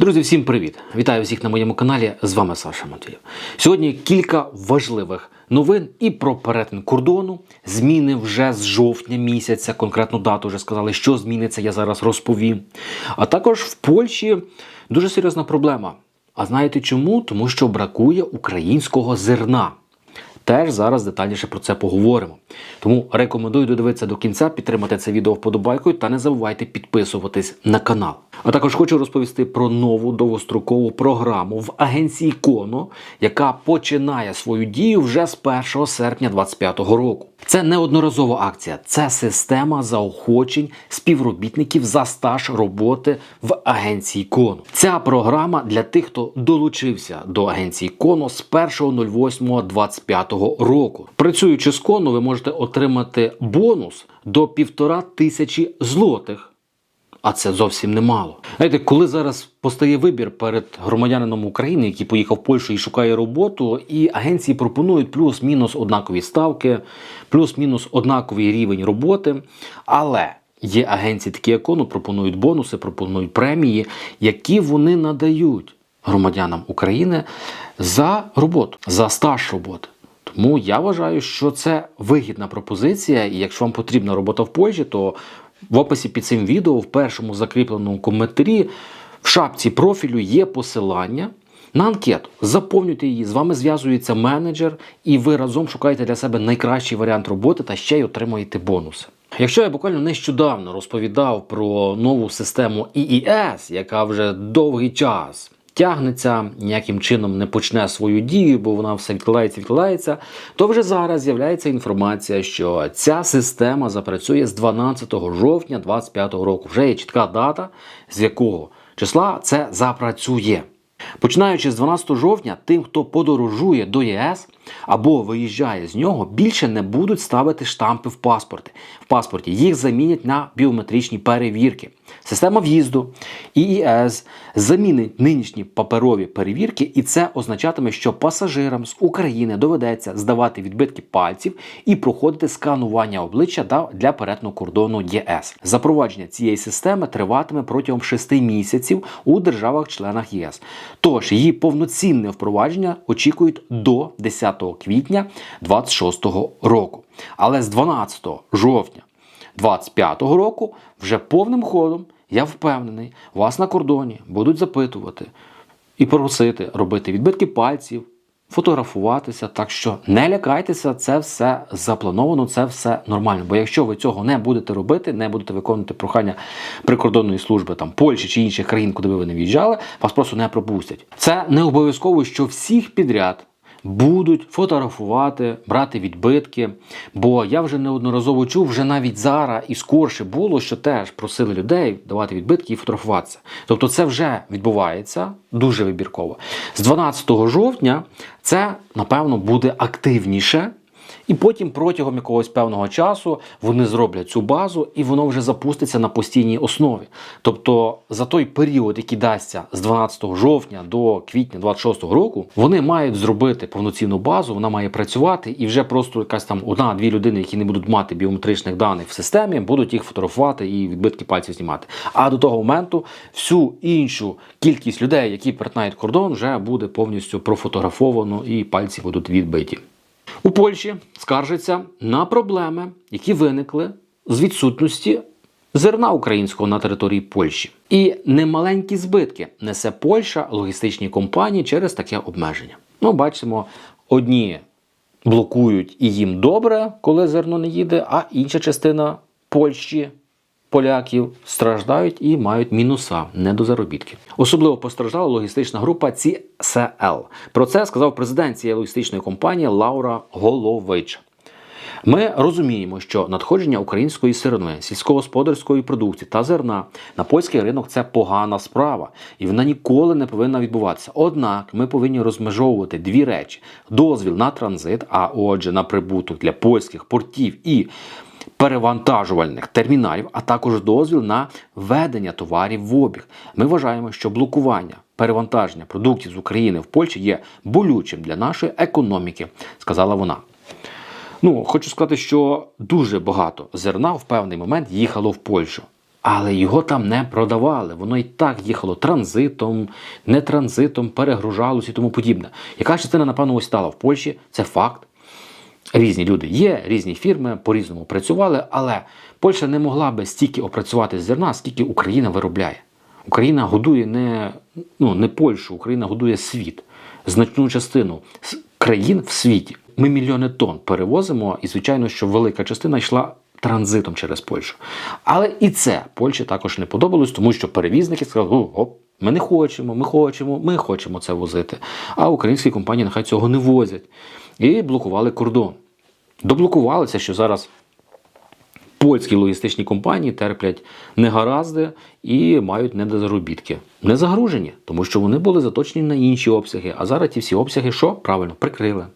Друзі, всім привіт! Вітаю всіх на моєму каналі. З вами Саша Матвієв. Сьогодні кілька важливих новин і про перетин кордону. Зміни вже з жовтня місяця. Конкретну дату вже сказали, що зміниться, я зараз розповім. А також в Польщі дуже серйозна проблема. А знаєте чому? Тому що бракує українського зерна. Теж зараз детальніше про це поговоримо. Тому рекомендую додивитися до кінця, підтримати це відео вподобайкою та не забувайте підписуватись на канал. А також хочу розповісти про нову довгострокову програму в агенції Коно, яка починає свою дію вже з 1 серпня 2025 року. Це неодноразова акція, це система заохочень співробітників за стаж роботи в агенції кону. Ця програма для тих, хто долучився до агенції кону з 1.08.25 року. Працюючи з кону, ви можете отримати бонус до півтора тисячі злотих. А це зовсім немало. Знаєте, коли зараз постає вибір перед громадянином України, який поїхав в Польщу і шукає роботу, і агенції пропонують плюс-мінус однакові ставки, плюс-мінус однаковий рівень роботи. Але є агенції, такі як ОНУ, пропонують бонуси, пропонують премії, які вони надають громадянам України за роботу, за стаж роботи. Тому я вважаю, що це вигідна пропозиція, і якщо вам потрібна робота в Польщі, то в описі під цим відео, в першому закріпленому коментарі, в шапці профілю є посилання на анкету. Заповнюйте її, з вами зв'язується менеджер, і ви разом шукаєте для себе найкращий варіант роботи та ще й отримуєте бонуси. Якщо я буквально нещодавно розповідав про нову систему EES, яка вже довгий час тягнеться, ніяким чином не почне свою дію, бо вона все відкладається, відкладається, то вже зараз з'являється інформація, що ця система запрацює з 12 жовтня 2025 року. Вже є чітка дата, з якого числа це запрацює. Починаючи з 12 жовтня, тим, хто подорожує до ЄС або виїжджає з нього, більше не будуть ставити штампи в паспорті. В паспорті їх замінять на біометричні перевірки. Система в'їзду ІІС замінить нинішні паперові перевірки, і це означатиме, що пасажирам з України доведеться здавати відбитки пальців і проходити сканування обличчя для перетину кордону ЄС. Запровадження цієї системи триватиме протягом 6 місяців у державах-членах ЄС. Тож її повноцінне впровадження очікують до 10 квітня 2026 року. Але з 12 жовтня 2025 року вже повним ходом, я впевнений, вас на кордоні будуть запитувати і просити робити відбитки пальців, фотографуватися. Так що не лякайтеся, це все заплановано, це все нормально. Бо якщо ви цього не будете робити, не будете виконувати прохання прикордонної служби там Польщі чи інших країн, куди ви не в'їжджали, вас просто не пропустять. Це не обов'язково, що всіх підряд будуть фотографувати, брати відбитки. Бо я вже неодноразово чув, вже навіть зараз і скорше було, що теж просили людей давати відбитки і фотографуватися. Тобто це вже відбувається дуже вибірково. З 12 жовтня це, напевно, буде активніше. І потім протягом якогось певного часу вони зроблять цю базу, і воно вже запуститься на постійній основі. Тобто за той період, який дасться з 12 жовтня до квітня 26 року, вони мають зробити повноцінну базу, вона має працювати, і вже просто якась там одна-дві людини, які не будуть мати біометричних даних в системі, будуть їх фотографувати і відбитки пальців знімати. А до того моменту всю іншу кількість людей, які перетинають кордон, вже буде повністю профотографовано і пальці будуть відбиті. У Польщі скаржаться на проблеми, які виникли з відсутності зерна українського на території Польщі. І немаленькі збитки несе Польща логістичні компанії через таке обмеження. Ну, бачимо, одні блокують і їм добре, коли зерно не їде, а інша частина Польщі. Поляків страждають і мають мінуса не до заробітків. Особливо постраждала логістична група CSL. Про це сказав президент цієї логістичної компанії Лаура Голович. Ми розуміємо, що надходження української сирни, сільськогосподарської продукції та зерна на польський ринок це погана справа, і вона ніколи не повинна відбуватися. Однак ми повинні розмежовувати дві речі: дозвіл на транзит, а отже, на прибуток для польських портів і перевантажувальних терміналів, а також дозвіл на ведення товарів в обіг. Ми вважаємо, що блокування перевантаження продуктів з України в Польщі є болючим для нашої економіки, сказала вона. Ну, хочу сказати, що дуже багато зерна в певний момент їхало в Польщу. Але його там не продавали. Воно і так їхало транзитом, не транзитом, перегружалося і тому подібне. Яка частина, напевно, ось стала в Польщі, це факт. Різні люди є, різні фірми по-різному працювали, але Польща не могла би стільки опрацювати зерна, скільки Україна виробляє. Україна годує не, ну, не Польщу, Україна годує світ, значну частину країн в світі. Ми мільйони тонн перевозимо, і звичайно, що велика частина йшла транзитом через Польщу. Але і це Польщі також не подобалось, тому що перевізники сказали, «О, оп, ми не хочемо, ми хочемо, ми хочемо це возити. А українські компанії нехай цього не возять. І блокували кордон. Доблокувалися, що зараз польські логістичні компанії терплять негаразди і мають недозаробітки. Не загружені, тому що вони були заточені на інші обсяги. А зараз ті всі обсяги що? Правильно, прикрили.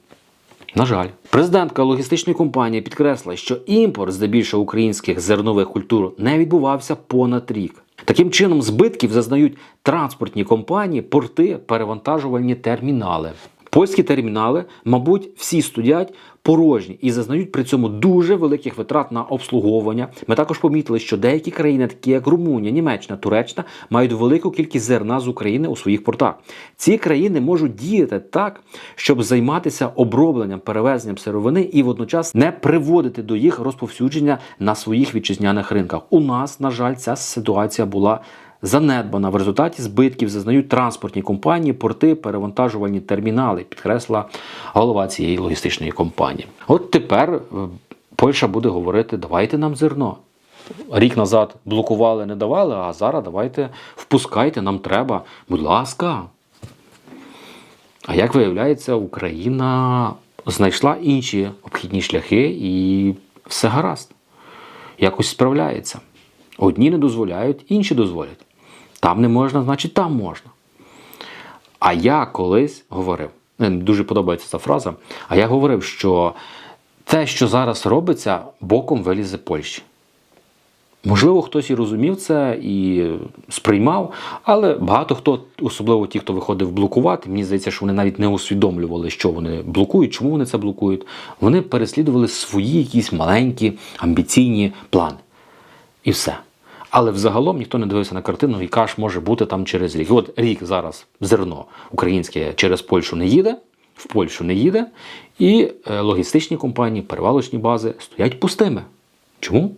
На жаль, президентка логістичної компанії підкреслила, що імпорт здебільшого українських зернових культур не відбувався понад рік. Таким чином, збитків зазнають транспортні компанії, порти, перевантажувальні термінали. Польські термінали, мабуть, всі стоять порожні і зазнають при цьому дуже великих витрат на обслуговування. Ми також помітили, що деякі країни, такі як Румунія, Німеччина, Туреччина, мають велику кількість зерна з України у своїх портах. Ці країни можуть діяти так, щоб займатися обробленням, перевезенням сировини і водночас не приводити до їх розповсюдження на своїх вітчизняних ринках. У нас, на жаль, ця ситуація була занедбана. В результаті збитків зазнають транспортні компанії, порти, перевантажувальні термінали, підкресла голова цієї логістичної компанії. От тепер е, Польща буде говорити: давайте нам зерно. Рік назад блокували, не давали, а зараз давайте впускайте, нам треба. Будь ласка. А як виявляється, Україна знайшла інші обхідні шляхи і все гаразд. Якось справляється. Одні не дозволяють, інші дозволять. Там не можна, значить там можна. А я колись говорив, дуже подобається ця фраза. А я говорив, що те, що зараз робиться, боком вилізе Польщі. Можливо, хтось і розумів це і сприймав, але багато хто, особливо ті, хто виходив блокувати, мені здається, що вони навіть не усвідомлювали, що вони блокують, чому вони це блокують. Вони переслідували свої якісь маленькі амбіційні плани. І все. Але взагалом ніхто не дивився на картину, яка ж може бути там через рік. І от рік зараз зерно українське через Польщу не їде, в Польщу не їде, і е, логістичні компанії, перевалочні бази стоять пустими. Чому?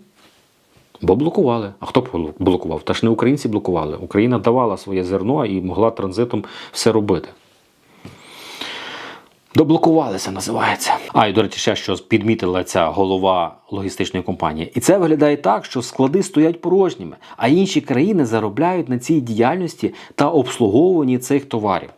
Бо блокували. А хто блокував? Та ж не українці блокували. Україна давала своє зерно і могла транзитом все робити. Доблокувалися, називається. А і до речі, ще що підмітила ця голова логістичної компанії. І це виглядає так, що склади стоять порожніми, а інші країни заробляють на цій діяльності та обслуговуванні цих товарів.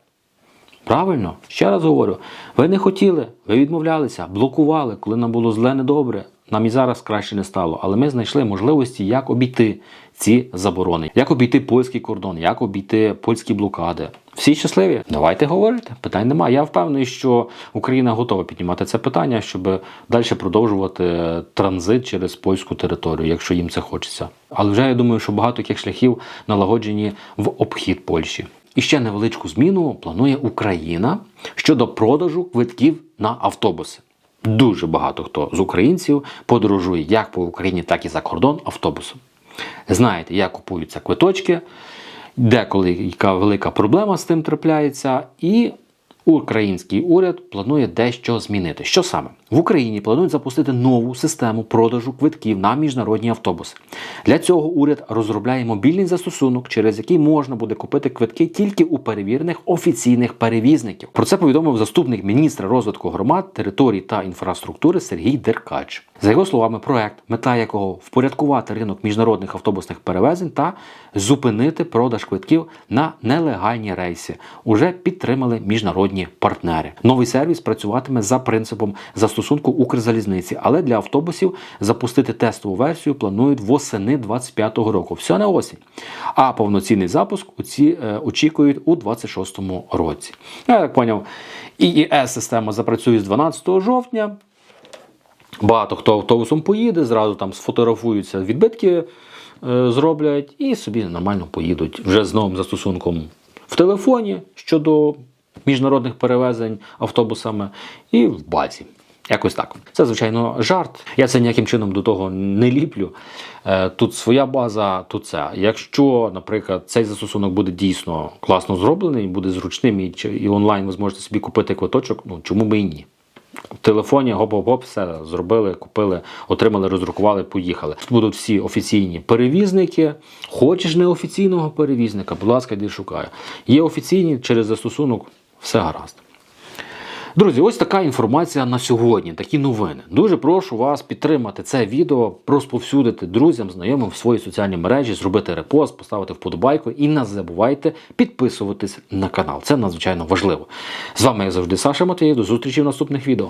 Правильно, ще раз говорю, ви не хотіли, ви відмовлялися, блокували, коли нам було зле недобре. Нам і зараз краще не стало, але ми знайшли можливості, як обійти ці заборони, як обійти польський кордон, як обійти польські блокади. Всі щасливі? Давайте говорити. Питань немає. Я впевнений, що Україна готова піднімати це питання, щоб далі продовжувати транзит через польську територію, якщо їм це хочеться. Але вже я думаю, що багато таких шляхів налагоджені в обхід Польщі. І ще невеличку зміну планує Україна щодо продажу квитків на автобуси. Дуже багато хто з українців подорожує як по Україні, так і за кордон автобусом. Знаєте, як купуються квиточки, деколи яка велика проблема з тим трапляється, і український уряд планує дещо змінити. Що саме? В Україні планують запустити нову систему продажу квитків на міжнародні автобуси. Для цього уряд розробляє мобільний застосунок, через який можна буде купити квитки тільки у перевірених офіційних перевізників. Про це повідомив заступник міністра розвитку громад, територій та інфраструктури Сергій Деркач. За його словами, проект, мета якого впорядкувати ринок міжнародних автобусних перевезень та зупинити продаж квитків на нелегальні рейси. Уже підтримали міжнародні партнери. Новий сервіс працюватиме за принципом застосунку Укрзалізниці, але для автобусів запустити тестову версію планують восени 25-го року. Все на осінь. А повноцінний запуск оці, е, очікують у 26-му році. Я так поняв, іес система запрацює з 12 жовтня. Багато хто автобусом поїде, зразу там сфотографуються, відбитки е, зроблять і собі нормально поїдуть вже з новим застосунком в телефоні щодо міжнародних перевезень автобусами і в базі. Якось так. Це, звичайно, жарт. Я це ніяким чином до того не ліплю. Е, Тут своя база, тут це. Якщо, наприклад, цей застосунок буде дійсно класно зроблений, буде зручним і, онлайн ви зможете собі купити квиточок, ну чому би і ні? В телефоні гоп-гоп-гоп, все зробили, купили, отримали, роздрукували, поїхали. Тут будуть всі офіційні перевізники. Хочеш неофіційного перевізника, будь ласка, йди шукай. Є офіційні через застосунок, все гаразд. Друзі, ось така інформація на сьогодні, такі новини. Дуже прошу вас підтримати це відео, розповсюдити друзям, знайомим в свої соціальні мережі, зробити репост, поставити вподобайку і не забувайте підписуватись на канал. Це надзвичайно важливо. З вами, як завжди, Саша Матвієв. До зустрічі в наступних відео.